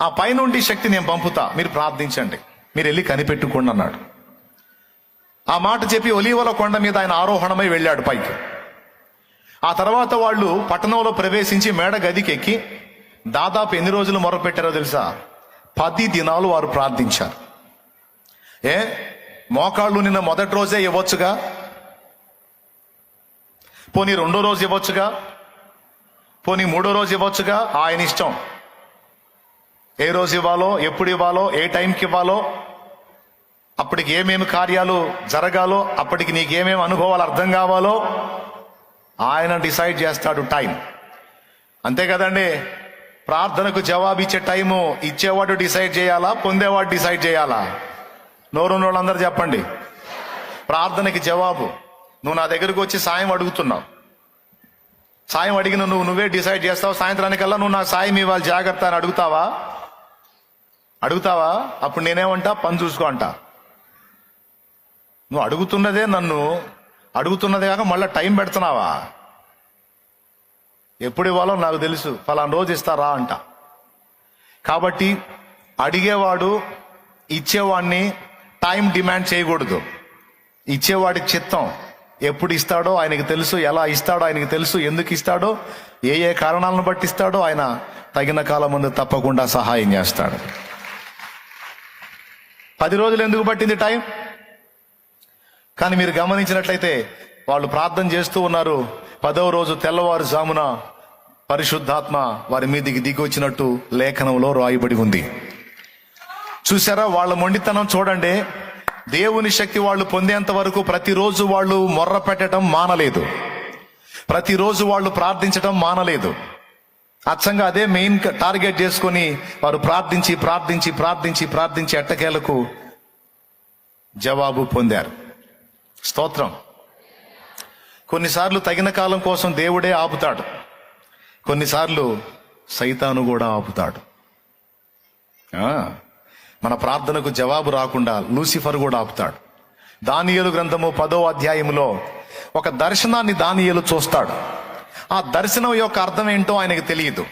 ఆ పైనుండి శక్తి నేను పంపుతా. మీరు ప్రార్థించండి. మీరు వెళ్ళి కనిపెట్టుకోండి అన్నాడు. ఆ మాట చెప్పి ఒలీవల కొండ మీద ఆయన ఆరోహణమై వెళ్ళాడు పైకి. ఆ తర్వాత వాళ్ళు పట్టణంలో ప్రవేశించి మేడ గదికి ఎక్కి దాదాపు ఎన్ని రోజులు మొరపెట్టారో తెలుసా? పది దినాలు వారు ప్రార్థించారు. ఏ? మోకాళ్ళు నిన్న మొదటి రోజే ఇవ్వచ్చుగా? పోనీ రెండో రోజు ఇవ్వచ్చుగా? పోనీ మూడో రోజు ఇవ్వచ్చుగా? ఆయన ఇష్టం. ఏ రోజు ఇవ్వాలో ఎప్పుడు ఇవ్వాలో ఏ టైంకి ఇవ్వాలో అప్పటికి ఏమేమి కార్యాలు జరగాలో అప్పటికి నీకేమేమి అనుభవాలు అర్థం కావాలో ఆయన డిసైడ్ చేస్తాడు టైం. అంతే కదండి? ప్రార్థనకు జవాబు ఇచ్చే టైము ఇచ్చేవాడు డిసైడ్ చేయాలా పొందేవాడు డిసైడ్ చేయాలా? నోరు వాళ్ళందరూ చెప్పండి. ప్రార్థనకి జవాబు. నువ్వు నా దగ్గరకు వచ్చి సాయం అడుగుతున్నావు. సాయం అడిగిన నువ్వు నువ్వే డిసైడ్ చేస్తావు. సాయంత్రానికల్లా నువ్వు నాకు సాయం ఇవ్వాలి జాగ్రత్త అని అడుగుతావా? అడుగుతావా? అప్పుడు నేనేమంటా? పని చూసుకో అంట. నువ్వు అడుగుతున్నదే నన్ను అడుగుతున్నదే కాక మళ్ళీ టైం పెడుతున్నావా? ఎప్పుడు ఇవ్వాలో నాకు తెలుసు. ఫలానా రోజు ఇస్తారా అంట. కాబట్టి అడిగేవాడు ఇచ్చేవాడిని టైం డిమాండ్ చేయకూడదు. ఇచ్చేవాడి చిత్తం. ఎప్పుడు ఇస్తాడో ఆయనకి తెలుసు ఎలా ఇస్తాడో ఆయనకి తెలుసు ఎందుకు ఇస్తాడో ఏ ఏ కారణాలను బట్టి ఇస్తాడో ఆయన తగిన కాలం ముందు తప్పకుండా సహాయం చేస్తాడు. పది రోజులు ఎందుకు పట్టింది టైం? కానీ మీరు గమనించినట్లయితే వాళ్ళు ప్రార్థన చేస్తూ ఉన్నారు. పదవ రోజు తెల్లవారుజామున పరిశుద్ధాత్మ వారి మీదికి దిగొచ్చినట్టు లేఖనంలో రాయబడి ఉంది. చూసారా వాళ్ళ మొండితనం చూడండి. దేవుని శక్తి వాళ్ళు పొందేంత వరకు ప్రతిరోజు వాళ్ళు మొర్ర పెట్టడం మానలేదు. ప్రతిరోజు వాళ్ళు ప్రార్థించడం మానలేదు. అచ్చంగా అదే మెయిన్ టార్గెట్ చేసుకొని వారు ప్రార్థించి ప్రార్థించి ప్రార్థించి ప్రార్థించి ఎట్టకేలకు జవాబు పొందారు. స్తోత్రం. కొన్నిసార్లు తగిన కాలం కోసం దేవుడే ఆపుతాడు. కొన్నిసార్లు సైతాను కూడా ఆపుతాడు. మన ప్రార్థనకు జవాబు రాకుండా లూసిఫర్ కూడా ఆపుతాడు. దానియలు గ్రంథము పదో అధ్యాయములో ఒక దర్శనాన్ని దానియలు చూస్తాడు. ఆ దర్శనం యొక్క అర్థం ఏంటో ఆయనకు తెలియదు.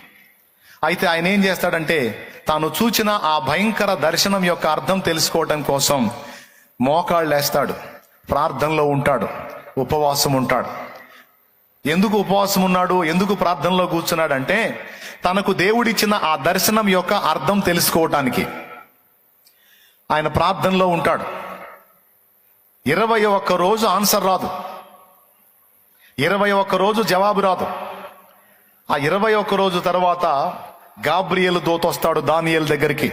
అయితే ఆయన ఏం చేస్తాడంటే తాను చూచిన ఆ భయంకర దర్శనం యొక్క అర్థం తెలుసుకోవడం కోసం మోకాళ్ళు వేస్తాడు ప్రార్థనలో ఉంటాడు. ఉపవాసం ఉంటాడు. ఎందుకు ఉపవాసం ఉన్నాడు? ఎందుకు ప్రార్థనలో కూర్చున్నాడంటే తనకు దేవుడిచ్చిన ఆ దర్శనం యొక్క అర్థం తెలుసుకోవటానికి. ఆయన ప్రార్థనలో ఉంటాడు. ఇరవై ఒక్క రోజు ఆన్సర్ రాదు. ఇరవై ఒక్క రోజు జవాబు రాదు. ఆ ఇరవై ఒక్క రోజు తర్వాత గాబ్రియల్ దోతొస్తాడు దానియల్ దగ్గరికి.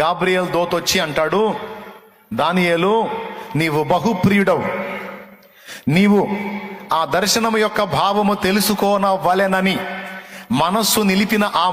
గాబ్రియల్ దోతొచ్చి అంటాడు దానియేలు నీవు బహుప్రియుడవు. నీవు ఆ దర్శనం యొక్క భావము తెలుసుకోనవలెనని మనస్సు నిలిపిన ఆ